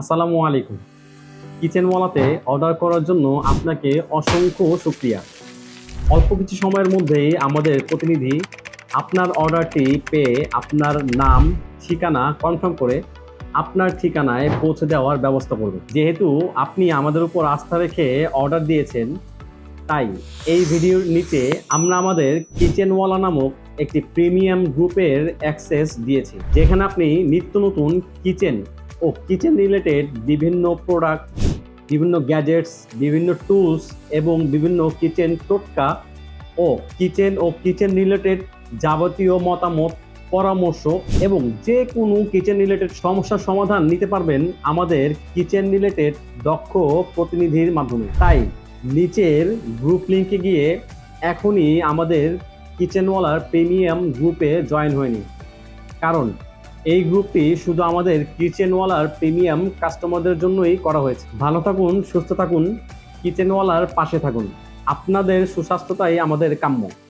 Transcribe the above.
আসসালামু আলাইকুম। Kitchen কিচেনওয়ালাতে order করার জন্য আপনাকে অসংখ্য শুক্রিয়া। অল্প কিছু সময়ের মধ্যেই আমাদের প্রতিনিধি আপনার অর্ডারটি পেয়ে আপনার নাম, ঠিকানা কনফার্ম করে আপনার ঠিকানায় পৌঁছে দেওয়ার ব্যবস্থা করবে। যেহেতু আপনি আমাদের উপর আস্থা রেখে অর্ডার দিয়েছেন, তাই এই ভিডিওর নিচে আমরা আমাদের কিচেনওয়ালা নামক একটি প্রিমিয়াম গ্রুপের অ্যাক্সেস দিয়েছি, যেখানে আপনি নিত্য নতুন কিচেন ও কিচেন রিলেটেড বিভিন্ন প্রোডাক্ট বিভিন্ন গ্যাজেটস বিভিন্ন টুলস এবং বিভিন্ন কিচেন টোটকা ও কিচেন ও কিচেন রিলেটেড যাবতীয় মতামত, পরামর্শ এবং যে কোনো কিচেন রিলেটেড সমস্যার সমাধান নিতে পারবেন আমাদের কিচেন রিলেটেড দক্ষ প্রতিনিধির মাধ্যমে। তাই নিচের গ্রুপ লিঙ্কে গিয়ে এখনই আমাদের কিচেনওয়ালার প্রিমিয়াম গ্রুপে জয়েন হয়নি। কারণ এই গ্রুপটি শুধু আমাদের কিচেনওয়ালার প্রিমিয়াম কাস্টমারদের জন্যই করা হয়েছে। ভালো থাকুন, সুস্থ থাকুন, কিচেনওয়ালার পাশে থাকুন। আপনাদের সুস্বাস্থ্যতাই আমাদের কাম্য।